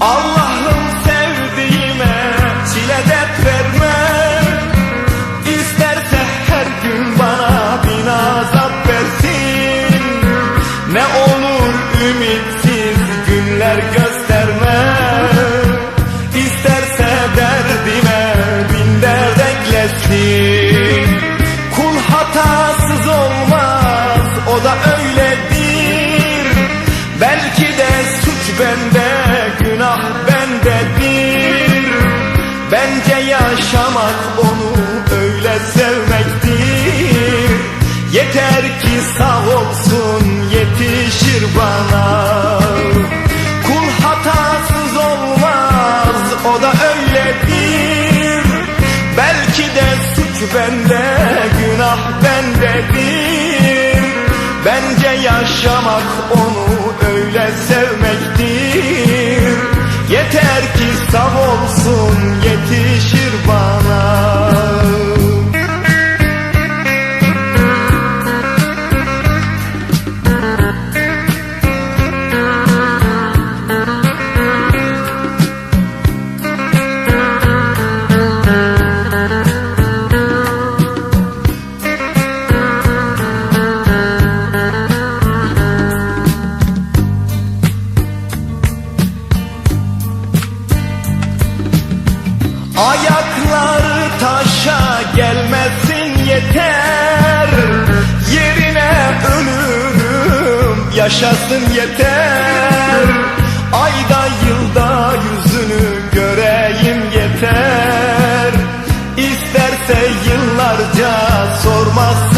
Allah'ım sevdiğime çile dert verme. Her gün bana bin versin. Ne olur ümitsiz günler gösterme. İsterse derdime bin dert Kul hatasız olmaz o da öyle suç bende günah bendedir Bence yaşamak onu öyle sevmektir. Yeter ki sağ olsun yetişir bana Ayakları taşa gelmesin yeter. Yerine ölürüm yaşasın yeter. Ayda yılda yüzünü göreyim yeter. İsterse yıllarca sormasın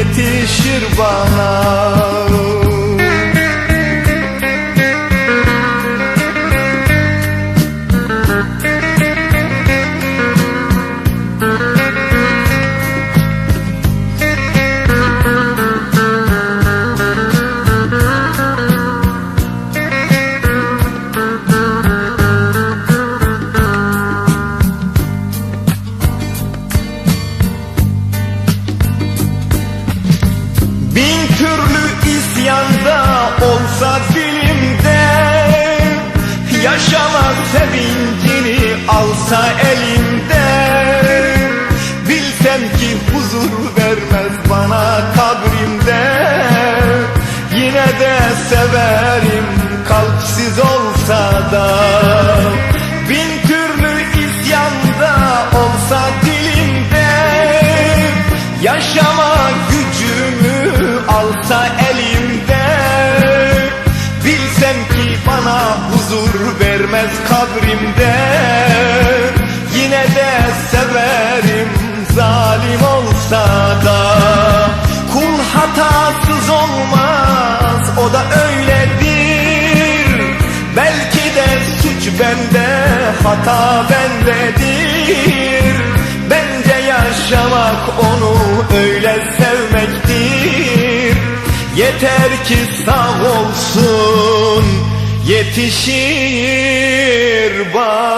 yetişir bana huzur vermez bana kabrimde. Yine de severim kalpsiz olsa da. Bin türlü isyanda olsa dilimde. Yaşama gücümü alsa elimde. Bilsem ki bana huzur vermez kabrimde. Yine de severim zalim olsa da Kul hatasız olmaz o da öyledir. Belki de suç bende hata bendedir. Bence yaşamak onu öyle sevmektir. Yeter ki sağ olsun yetişir bana